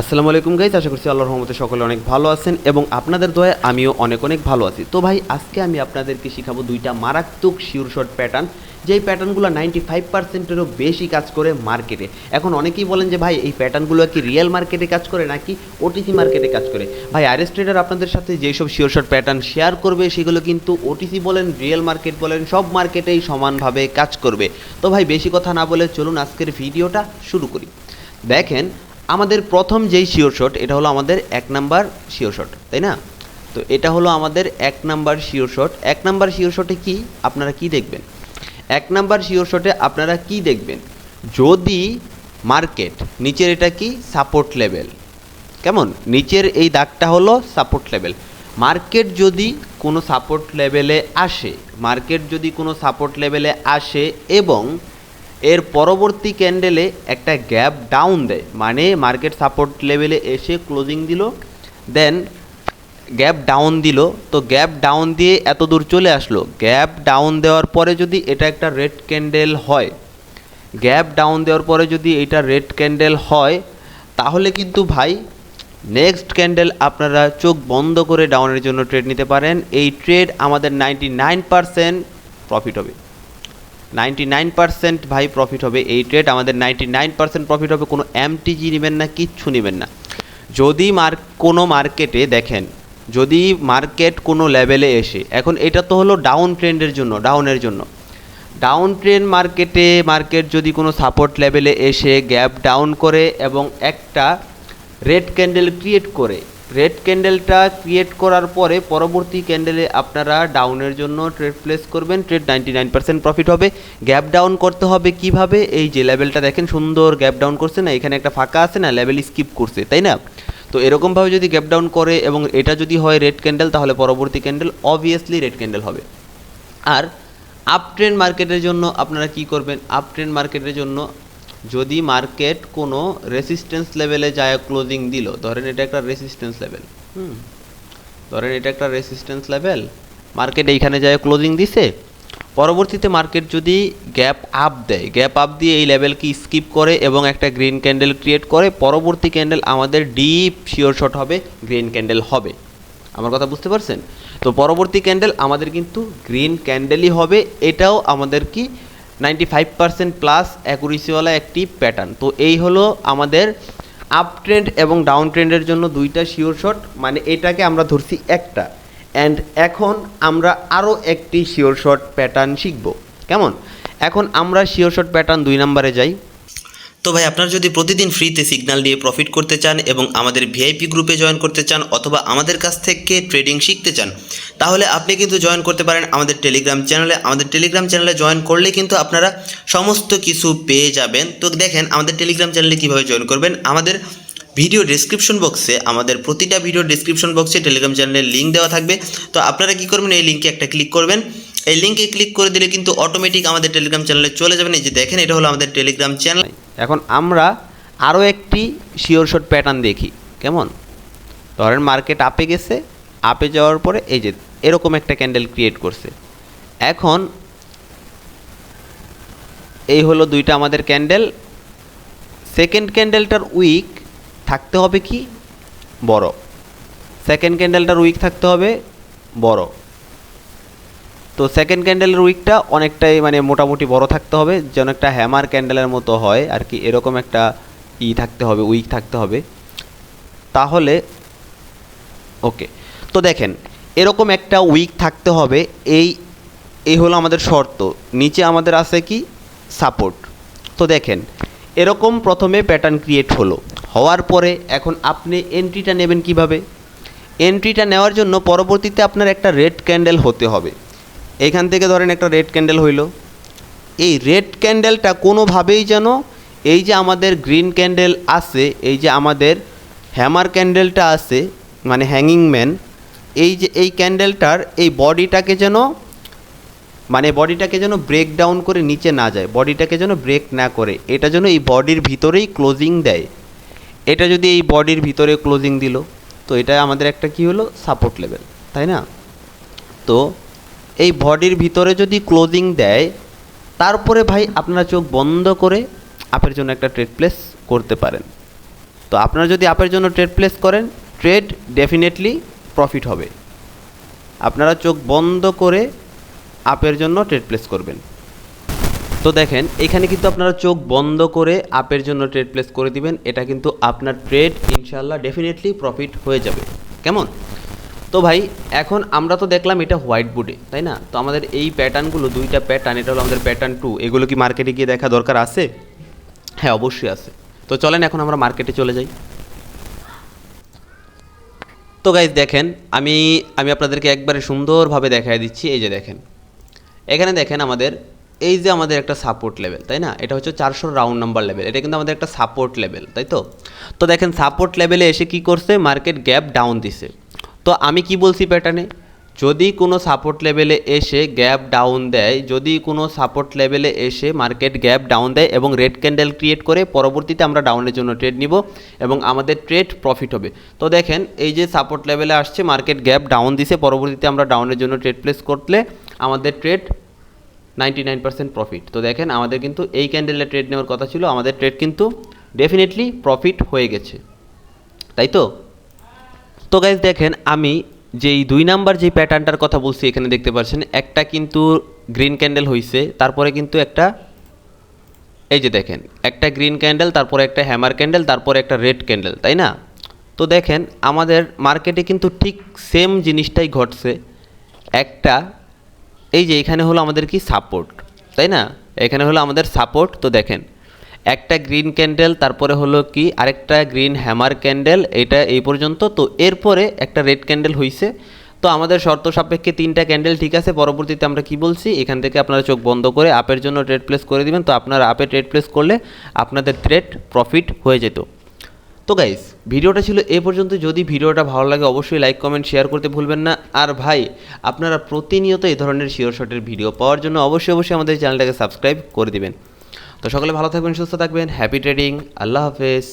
আসসালামু আলাইকুম গাইজ আশা করছি আল্লাহর রহমতে সকলে অনেক ভালো আছেন এবং আপনাদের দয়ে আমিও অনেক অনেক ভালো আছি। তো ভাই, আজকে আমি আপনাদেরকে শেখাবো দুইটা মারাত্মক শিওর শর্ট প্যাটার্ন যেই প্যাটার্নগুলো নাইনটি ফাইভ পার্সেন্টেরও বেশি কাজ করে মার্কেটে এখন অনেকেই বলেন যে, ভাই, এই প্যাটার্নগুলো কি রিয়েল মার্কেটে কাজ করে নাকি ওটিসি মার্কেটে কাজ করে? ভাই আরএস ট্রেডার আপনাদের সাথে যেসব শিওর শর্ট প্যাটার্ন শেয়ার করবে, সেগুলো কিন্তু ওটিসি বলেন রিয়েল মার্কেট বলেন, সব মার্কেটেই সমানভাবে কাজ করবে। তো ভাই, বেশি কথা না বলে চলুন আজকের ভিডিওটা শুরু করি। দেখেন আমাদের প্রথম যেই শিওর শট, এটা হলো আমাদের এক নাম্বার শিওর শট, তাই না? তো এটা হলো আমাদের এক নাম্বার শিওর শট। এক নাম্বার শিওর শটে কি? আপনারা কি দেখবেন? এক নাম্বার শিওর শটে আপনারা কি দেখবেন? যদি মার্কেট, নিচের এটা কি? Support level. কেমন? নিচের এই দাগটা হলো সাপোর্ট লেভেল। মার্কেট যদি কোনো সাপোর্ট লেভেলে আসে, মার্কেট যদি কোনো সাপোর্ট লেভেলে আসে এবং এর পরবর্তী ক্যান্ডেলে একটা গ্যাপ ডাউন দেয়। মানে মার্কেট সাপোর্ট লেভেলে এসে ক্লোজিং দিল দেন গ্যাপ ডাউন দিল। তো গ্যাপ ডাউন দিয়ে এত দূর চলে আসলো। গ্যাপ ডাউন দেওয়ার পরে যদি এটা একটা রেড ক্যান্ডেল হয় গ্যাপ ডাউন দেওয়ার পরে যদি এটা রেড ক্যান্ডেল হয়, তাহলে কিন্তু ভাই নেক্সট ক্যান্ডেল আপনারা চোখ বন্ধ করে ডাউনের জন্য ট্রেড নিতে পারেন। এই ট্রেড আমাদের নাইনটি নাইন পারসেন্ট প্রফিট হবে। নাইনটি নাইন পার্সেন্ট ভাই প্রফিট হবে এই ট্রেড আমাদের নাইনটি নাইন পার্সেন্ট প্রফিট হবে, কোনো এমটিজি নেবেন না, কিচ্ছু নেবেন না। যদি মার্ক কোনো মার্কেটে দেখেন, যদি মার্কেট কোনো লেভেলে এসে, এখন এটা তো হলো ডাউন ট্রেন্ডের জন্য ডাউনের জন্য। ডাউন ট্রেন্ড মার্কেটে মার্কেট যদি কোনো সাপোর্ট লেভেলে এসে গ্যাপ ডাউন করে এবং একটা রেড ক্যান্ডেল ক্রিয়েট করে রেড ক্যান্ডেলটা ক্রিয়েট করার পরে পরবর্তী ক্যান্ডেলে আপনারা ডাউনের জন্য ট্রেড প্লেস করবেন trade ninety nine percent profit হবে। গ্যাপ ডাউন করতে হবে কীভাবে? এই যে লেভেলটা দেখেন, সুন্দর গ্যাপ ডাউন করছে না, এখানে একটা ফাঁকা আছে না লেভেল স্কিপ করছে, তাই না? তো এরকমভাবে যদি গ্যাপ ডাউন করে এবং এটা যদি হয় রেড ক্যান্ডেল তাহলে পরবর্তী ক্যান্ডেল অবভিয়াসলি রেড ক্যান্ডেল হবে। আর আপ ট্রেন্ড মার্কেটের জন্য আপনারা কি করবেন? আপ ট্রেন্ড মার্কেটের জন্য যদি মার্কেট কোনো রেসিস্ট্যান্স লেভেলে যায় ক্লোজিং দিল, ধরেন এটা একটা রেসিস্ট্যান্স লেভেল হুম, ধরেন এটা একটা রেসিস্ট্যান্স লেভেল মার্কেট এইখানে যায় ক্লোজিং দিছে, পরবর্তীতে মার্কেট যদি গ্যাপ আপ দেয় গ্যাপ আপ দিয়ে এই লেভেলকে স্কিপ করে এবং একটা গ্রিন ক্যান্ডেল ক্রিয়েট করে, পরবর্তী ক্যান্ডেল আমাদের ডিপ শিওর শট হবে গ্রিন ক্যান্ডেল হবে। আমার কথা বুঝতে পারছেন? তো পরবর্তী ক্যান্ডেল আমাদের কিন্তু গ্রিন ক্যান্ডেলই হবে, এটাও আমাদের কি নাইনটি ফাইভ পার্সেন্ট প্লাস অ্যাকুরেসিওয়ালা একটি প্যাটার্ন তো এই হলো আমাদের আপ ট্রেন্ড এবং ডাউন ট্রেন্ডের জন্য দুইটা শিওর শট মানে এটাকে আমরা ধরছি একটা। অ্যান্ড এখন আমরা আরও একটি শিওর শট প্যাটার্ন শিখব। কেমন? এখন আমরা শিওর শট প্যাটার্ন দুই নম্বরে যাই। তো ভাই, আপনারা যদি প্রতিদিন ফ্রিতে সিগন্যাল নিয়ে প্রফিট করতে চান এবং আমাদের ভিআইপি গ্রুপে জয়েন করতে চান অথবা আমাদের কাছ থেকে ট্রেডিং শিখতে চান, তাহলে আপনি কিন্তু জয়েন করতে পারেন আমাদের টেলিগ্রাম চ্যানেলে আমাদের টেলিগ্রাম চ্যানেলে জয়েন করলে কিন্তু আপনারা সমস্ত কিছু পেয়ে যাবেন। তো দেখেন, আমাদের টেলিগ্রাম চ্যানেলে কীভাবে জয়েন করবেন? আমাদের ভিডিও ডিসক্রিপশন বক্সে আমাদের প্রতিটা ভিডিও ডিসক্রিপশন বক্সে টেলিগ্রাম চ্যানেলের লিঙ্ক দেওয়া থাকবে। তো আপনারা কী করবেন? এই লিঙ্কে একটা ক্লিক করবেন। এই লিঙ্কে ক্লিক করে দিলে কিন্তু অটোমেটিক আমাদের টেলিগ্রাম চ্যানেলে চলে যাবেন। এই যে দেখেন, এটা হলো আমাদের টেলিগ্রাম চ্যানেল এখন আমরা আরও একটি শিওর শট প্যাটার্ন দেখি। কেমন? ধরেন মার্কেট আপে গেছে আপে যাওয়ার পরে এই যে এরকম একটা ক্যান্ডেল ক্রিয়েট করছে। এখন এই হলো দুইটা আমাদের ক্যান্ডেল সেকেন্ড ক্যান্ডেলটার উইক থাকতে হবে কি? বড়। সেকেন্ড ক্যান্ডেলটার উইক থাকতে হবে বড়। তো সেকেন্ড ক্যান্ডেলের উইকটা অনেকটাই মানে মোটামুটি বড় থাকতে হবে, যেন একটা হ্যামার ক্যান্ডেলের মতো হয়, আর কি এরকম একটা ই থাকতে হবে উইক থাকতে হবে। তাহলে ওকে তো দেখেন, এরকম একটা উইক থাকতে হবে, এই এই হলো আমাদের শর্ত। নিচে আমাদের আছে কি? সাপোর্ট তো দেখেন, এরকম প্রথমে প্যাটার্ন ক্রিয়েট হলো। হওয়ার পরে এখন আপনি এন্ট্রিটা নেবেন কীভাবে? এন্ট্রিটা নেওয়ার জন্য পরবর্তীতে আপনার একটা রেড ক্যান্ডেল হতে হবে। এইখান থেকে ধরেন একটা রেড ক্যান্ডেল হইল। এই রেড ক্যান্ডেলটা কোনোভাবেই যেন এই যে আমাদের গ্রিন ক্যান্ডেল আছে, এই যে আমাদের হ্যামার ক্যান্ডেলটা আছে মানে হ্যাঙ্গিং ম্যান, এই যে এই ক্যান্ডেলটার এই বডিটাকে যেন মানে বডিটাকে যেন ব্রেক ডাউন করে নিচে না যায়, বডিটাকে যেন ব্রেক না করে, এটা যেন এই বডির ভিতরেই ক্লোজিং দেয়। এটা যদি এই বডির ভিতরে ক্লোজিং দিল, তো এটা আমাদের একটা কি হলো? সাপোর্ট লেভেল, তাই না? তো এই বডির ভিতরে যদি ক্লোজিং দেয় তারপরে ভাই আপনারা চোখ বন্ধ করে আপের জন্য একটা ট্রেড প্লেস করতে পারেন। তো আপনারা যদি আপের জন্য ট্রেড প্লেস করেন ট্রেড ডেফিনেটলি প্রফিট হবে। আপনারা চোখ বন্ধ করে আপের জন্য ট্রেড প্লেস করবেন। তো দেখেন, এখানে কিন্তু আপনারা চোখ বন্ধ করে আপের জন্য ট্রেড প্লেস করে দিবেন, এটা কিন্তু আপনার ট্রেড ইনশাল্লাহ ডেফিনেটলি প্রফিট হয়ে যাবে। কেমন? তো ভাই, এখন আমরা তো দেখলাম এটা হোয়াইট বোর্ডে তাই না? তো আমাদের এই প্যাটার্নগুলো দুইটা প্যাটার্ন এটা হলো আমাদের প্যাটার্ন টু এগুলো কি মার্কেটে গিয়ে দেখা দরকার আছে? হ্যাঁ অবশ্যই আছে। তো চলেন এখন আমরা মার্কেটে চলে যাই। তো গাইজ দেখেন, আমি আমি আপনাদেরকে একবারে সুন্দরভাবে দেখাই দিচ্ছি, এই যে দেখেন। এখানে দেখেন আমাদের, এই যে আমাদের একটা সাপোর্ট লেভেল তাই না? এটা হচ্ছে চারশো রাউন্ড নাম্বার লেভেল এটা কিন্তু আমাদের একটা সাপোর্ট লেভেল তাই তো? তো দেখেন সাপোর্ট লেভেলে এসে কি করছে? মার্কেট গ্যাপ ডাউন দিছে। তো আমি কি বলছি প্যাটার্নে যদি কোনো সাপোর্ট লেভেলে এসে গ্যাপ ডাউন দেয়, যদি কোনো সাপোর্ট লেভেলে এসে মার্কেট গ্যাপ ডাউন দেয় এবং রেড ক্যান্ডেল ক্রিয়েট করে, পরবর্তীতে আমরা ডাউনের জন্য ট্রেড নিব এবং আমাদের ট্রেড প্রফিট হবে। তো দেখেন, এই যে সাপোর্ট লেভেলে আসছে মার্কেট গ্যাপ ডাউন দিছে, পরবর্তীতে আমরা ডাউনের জন্য ট্রেড প্লেস করলে আমাদের trade ninety nine percent profit তো দেখেন, আমাদের কিন্তু এই ক্যান্ডেলে ট্রেড নেওয়ার কথা ছিল, আমাদের ট্রেড কিন্তু ডেফিনেটলি প্রফিট হয়ে গেছে। তাই তো? তো গাইজ দেখেন, আমি যেই দুই নাম্বার যে প্যাটার্নটার কথা বলছি, এখানে দেখতে পাচ্ছেন, একটা কিন্তু গ্রিন ক্যান্ডেল হয়েছে তারপরে কিন্তু একটা, এই যে দেখেন, একটা গ্রিন ক্যান্ডেল তারপরে একটা হ্যামার ক্যান্ডেল তারপরে একটা রেড ক্যান্ডেল তাই না? তো দেখেন, আমাদের মার্কেটে কিন্তু ঠিক সেম জিনিসটাই ঘটছে। একটা, এই যে এখানে হলো আমাদের কি সাপোর্ট তাই না? এখানে হলো আমাদের সাপোর্ট তো দেখেন একটা গ্রিন ক্যান্ডেল তারপরে হলো কি, আরেকটা গ্রিন হ্যামার ক্যান্ডেল এটা এই পর্যন্ত। তো এরপরে একটা রেড ক্যান্ডেল হয়েছে তো আমাদের শর্ত সাপেক্ষে তিনটা ক্যান্ডেল ঠিক আছে, পরবর্তীতে আমরা কি বলছি, এখান থেকে আপনারা চোখ বন্ধ করে আপের জন্য ট্রেড প্লেস করে দিবেন। তো আপনারা আপে ট্রেড প্লেস করলে আপনাদের ট্রেড প্রফিট হয়ে যেত। তো গাইস ভিডিওটা ছিল এ পর্যন্ত। যদি ভিডিওটা ভালো লাগে, অবশ্যই লাইক কমেন্ট শেয়ার করতে ভুলবেন না। আর ভাই, আপনারা প্রতিনিয়ত এই ধরনের শিওর শটের ভিডিও পাওয়ার জন্য অবশ্যই অবশ্যই আমাদের চ্যানেলটাকে সাবস্ক্রাইব করে দিবেন। তো সকলে ভালো থাকবেন সুস্থ থাকবেন হ্যাপি ট্রেডিং আল্লাহ হাফেজ।